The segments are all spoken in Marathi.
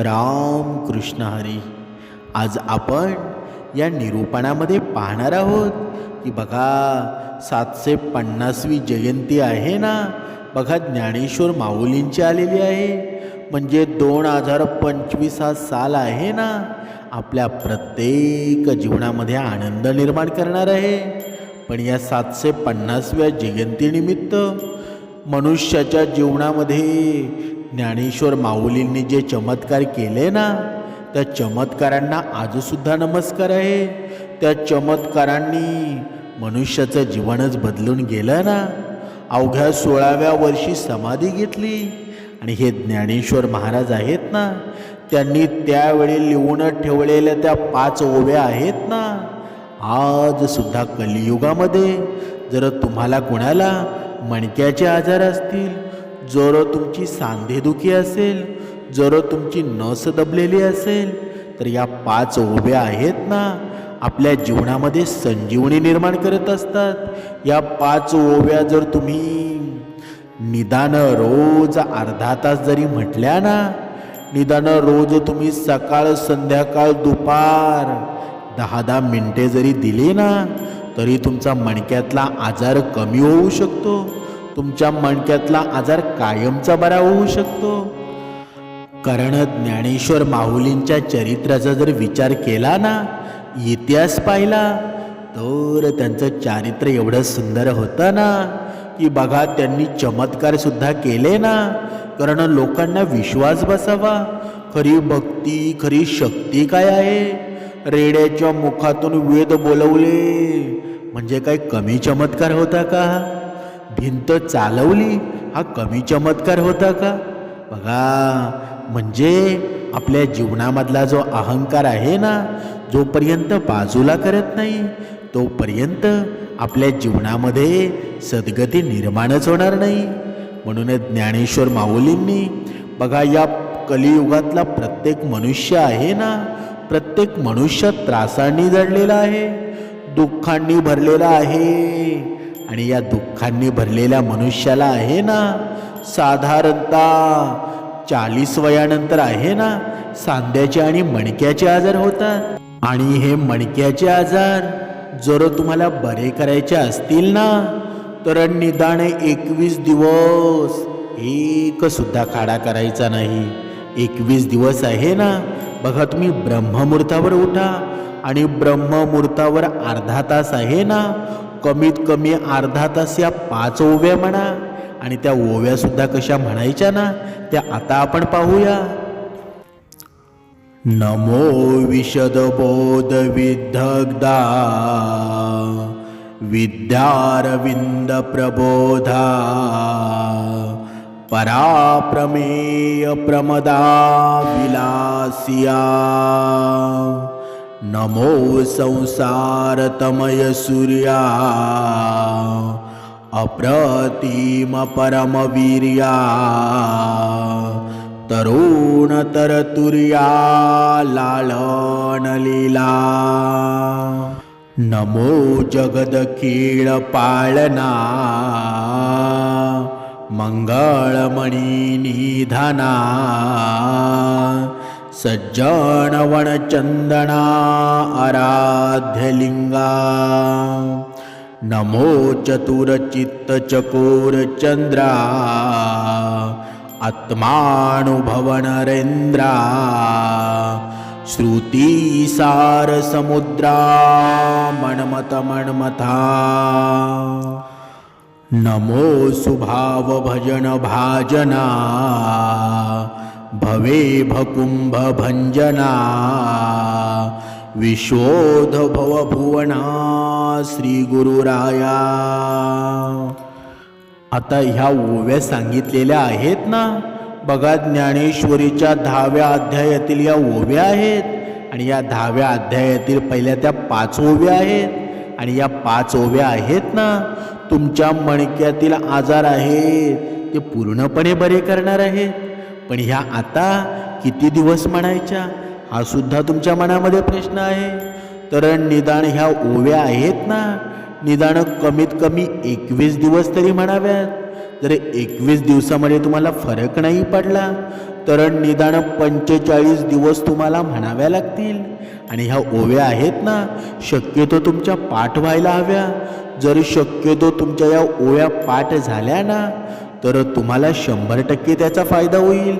राम कृष्ण हरी. आज आपण या निरूपणामध्ये पाहणार आहोत की बघा सातशे पन्नासवी जयंती आहे ना? बघा ज्ञानेश्वर माऊलींची आलेली आहे. म्हणजे दोन हजार पंचवीस हा साल आहे ना? आपल्या प्रत्येक जीवनामध्ये आनंद निर्माण करणार आहे. पण या सातशे पन्नासव्या जयंतीनिमित्त मनुष्याच्या जीवनामध्ये ज्ञानेश्वर माऊलींनी जे चमत्कार केले ना त्या चमत्कारांना आजसुद्धा नमस्कार आहे. त्या चमत्कारांनी मनुष्याचं जीवनच बदलून गेलं ना. अवघ्या सोळाव्या वर्षी समाधी घेतली आणि हे ज्ञानेश्वर महाराज आहेत ना त्यांनी त्यावेळी लिहून ठेवलेल्या त्या पाच ओव्या आहेत ना आज सुद्धा कलियुगामध्ये जर तुम्हाला कोणाला मणक्याचे आजार असतील जर तुमची सांधेदुखी असेल जर तुमची नस दबलेली असेल तर या पाच ओव्या आहेत ना आपल्या जीवनामध्ये संजीवनी निर्माण करत असतात. या पाच ओव्या जर तुम्ही निदान रोज अर्धा तास जरी म्हटल्या ना निदान रोज तुम्ही सकाळ संध्याकाळ दुपार दहा दहा मिनटे जरी दिली ना तरी तुमचा मणक्यातला आजार कमी होऊ शकतो. तुमच्या मणक्यातला आजार कायमचा बरा होऊ शकतो. कारण ज्ञानेश्वर माहुलींच्या चरित्राचा जर विचार केला ना इतिहास पाहिला तर त्यांचं चारित्र्य एवढं सुंदर होतं ना की बघा त्यांनी चमत्कार सुद्धा केले ना कारण लोकांना विश्वास बसावा. खरी भक्ती खरी शक्ती काय आहे? रेड्याच्या मुखातून वेद बोलवले. म्हणजे काय कमी चमत्कार होता का? भिंत चालवली? हा कमी चमत्कार होता का? बघा म्हणजे आपल्या जीवनामधला जो अहंकार आहे ना जोपर्यंत बाजूला करत नाही तोपर्यंत आपल्या जीवनामध्ये सद्गती निर्माणच होणार नाही. म्हणून ज्ञानेश्वर माऊलींनी बघा या कलियुगातला प्रत्येक मनुष्य आहे ना प्रत्येक मनुष्य त्रासांनी जडलेला आहे दुःखांनी भरलेला आहे. आणि या दुःखांनी भरलेल्या मनुष्याला आहे ना? साधारणतः चाळीस वयानंतर आहे ना? सांध्याचे आणि मणक्याचे आजार होतात. आणि हे मणक्याचे आजार जर तुम्हाला बरे करायचे असतील ना तर निदान एकवीस दिवस एक सुद्धा खाडा करायचा नाही. एकवीस दिवस आहे ना? बघा तुम्ही ब्रह्ममुहूर्तावर उठा आणि ब्रह्ममुहूर्तावर अर्धा तास आहे ना? कमीत कमी अर्धा तास या पाच ओव्या म्हणा. आणि त्या ओव्यासुद्धा कशा म्हणायच्या ना त्या आता आपण पाहूया. नमो विशदबोध विदग्धा विद्यारविंद प्रबोधा. पराप्रमेय प्रमदा विलासिया. नमो संसारतमय सूर्या अप्रतिम परमवीर्या तरुण तरतुर्या लालन लीला नमो जगद खेळ पाळना मंगळमणी निधना सज्जन वनचंदना आराध्यलिंगा नमो चतुरचित्तचकोरचन्द्रा। आत्मानुभवनरेन्द्रा। श्रुतिसारसमुद्रा। मण्मतमण्मथा नमो सुभावभजनभाजना भवे भकुम्भभञ्जना। विश्वोध भवभुवना श्री गुरुराया। आता ह्या ओव्या सांगितलेल्या आहेत ना? बघा ज्ञानेश्वरीच्या दहाव्या अध्यायातील या ओव्या आहेत आणि या दहाव्या अध्यायातील पहिल्या त्या पाच ओव्या आहेत. आणि या पाच ओव्या आहेत ना? तुमच्या मणक्यातील आजार आहेत ते पूर्णपणे बरे करणार आहेत. पण ह्या आता किती दिवस म्हणायच्या? हा सुद्धा तुमच्या मनामध्ये प्रश्न आहे. तर निदान ह्या ओव्या आहेत ना? निदान कमीत कमी एकवीस दिवस तरी म्हणाव्यात. जर एकवीस दिवसामध्ये तुम्हाला फरक नाही पडला तर निदान पंचेचाळीस दिवस तुम्हाला म्हणाव्या लागतील. आणि ह्या ओव्या आहेत ना? शक्यतो तुमच्या पाठ व्हायला हव्या. जर शक्यतो तुमच्या या ओव्या पाठ झाल्या ना तर तुम्हाला शंभर टक्के त्याचा फायदा होईल.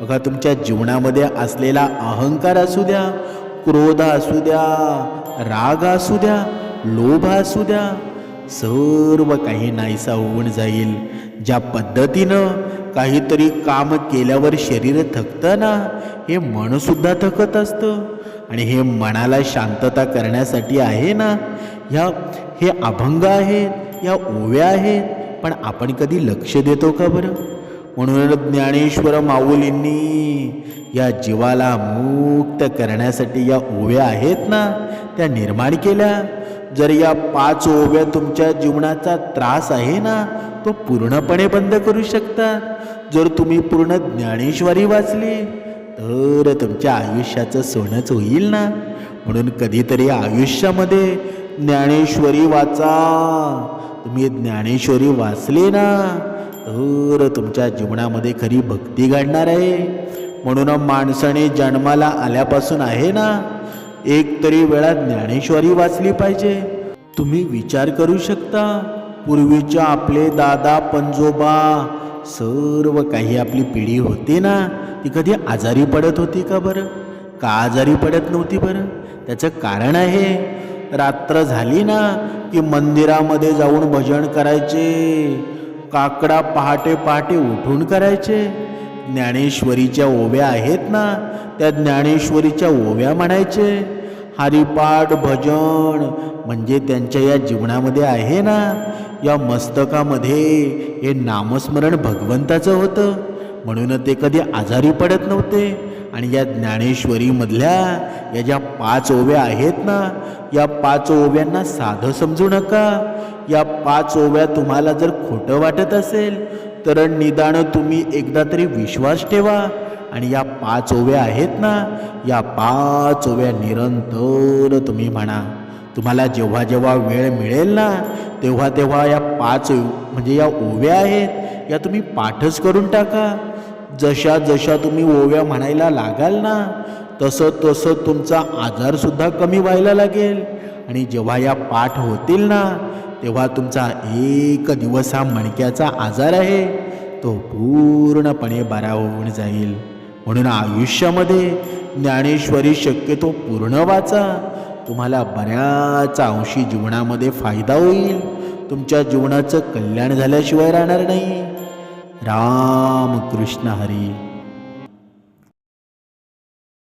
बघा तुमच्या जीवनामध्ये असलेला अहंकार असू द्या क्रोध असू द्या राग असू द्या लोभ असू द्या सर्व काही नाहीसा होऊन जाईल. ज्या पद्धतीनं काहीतरी काम केल्यावर शरीर थकतं ना हे मनसुद्धा थकत असतं. आणि हे मनाला शांतता करण्यासाठी आहे ना ह्या हे अभंग आहेत या ओव्या आहेत पण आपण कधी लक्ष देतो का बरं? म्हणून ज्ञानेश्वर माऊलींनी या जीवाला मुक्त करण्यासाठी या ओव्या आहेत ना त्या निर्माण केल्या. जर या पाच ओव्या तुमच्या जीवनाचा त्रास आहे ना तो पूर्णपणे बंद करू शकता. जर तुम्ही पूर्ण ज्ञानेश्वरी वाचली तर तुमच्या आयुष्याचं सोनंच होईल ना. म्हणून कधीतरी आयुष्यामध्ये ज्ञानेश्वरी वाचा. तुम्ही ज्ञानेश्वरी वाचली ना तर तुमच्या जीवनामध्ये खरी भक्ती घडणार आहे. म्हणून माणसाने जन्माला आल्यापासून आहे ना एक तरी वेळा ज्ञानेश्वरी वाचली पाहिजे. तुम्ही विचार करू शकता पूर्वीच्या आपले दादा पंजोबा सर्व काही आपली पिढी होती ना ती कधी आजारी पडत होती का बरं? का आजारी पडत नव्हती बरं? त्याचं कारण आहे रात्र झाली ना की मंदिरामध्ये जाऊन भजन करायचे काकडा पहाटे पहाटे उठून करायचे. ज्ञानेश्वरीच्या ओव्या आहेत ना त्या ज्ञानेश्वरीच्या ओव्या म्हणायचे हरिपाठ भजन म्हणजे त्यांच्या या जीवनामध्ये आहे ना या मस्तकामध्ये हे नामस्मरण भगवंताचं होतं. म्हणून ते कधी आजारी पडत नव्हते. आणि या ज्ञानेश्वरीमधल्या या ज्या पाच ओव्या आहेत ना या पाच ओव्यांना साधं समजू नका. या पाच ओव्या तुम्हाला जर खोटं वाटत असेल तर निदान तुम्ही एकदा तरी विश्वास ठेवा. आणि या पाच ओव्या आहेत ना या पाच ओव्या निरंतर तुम्ही म्हणा. तुम्हाला जेव्हा जेव्हा वेळ मिळेल ना तेव्हा तेव्हा या पाच म्हणजे या ओव्या आहेत या तुम्ही पाठच करून टाका. जशा जशा तुम्ही ओव्या म्हणायला लागाल ना तसं तसं तुमचा आजारसुद्धा कमी व्हायला लागेल. आणि जेव्हा या पाठ होतील ना तेव्हा तुमचा एक दिवस हा मणक्याचा आजार आहे तो पूर्णपणे बरा होऊन जाईल. म्हणून आयुष्यामध्ये ज्ञानेश्वरी शक्यतो पूर्ण वाचा. तुम्हाला बऱ्याच अंशी जीवनामध्ये फायदा होईल. तुमच्या जीवनाचं कल्याण झाल्याशिवाय राहणार नाही. राम कृष्ण हरी।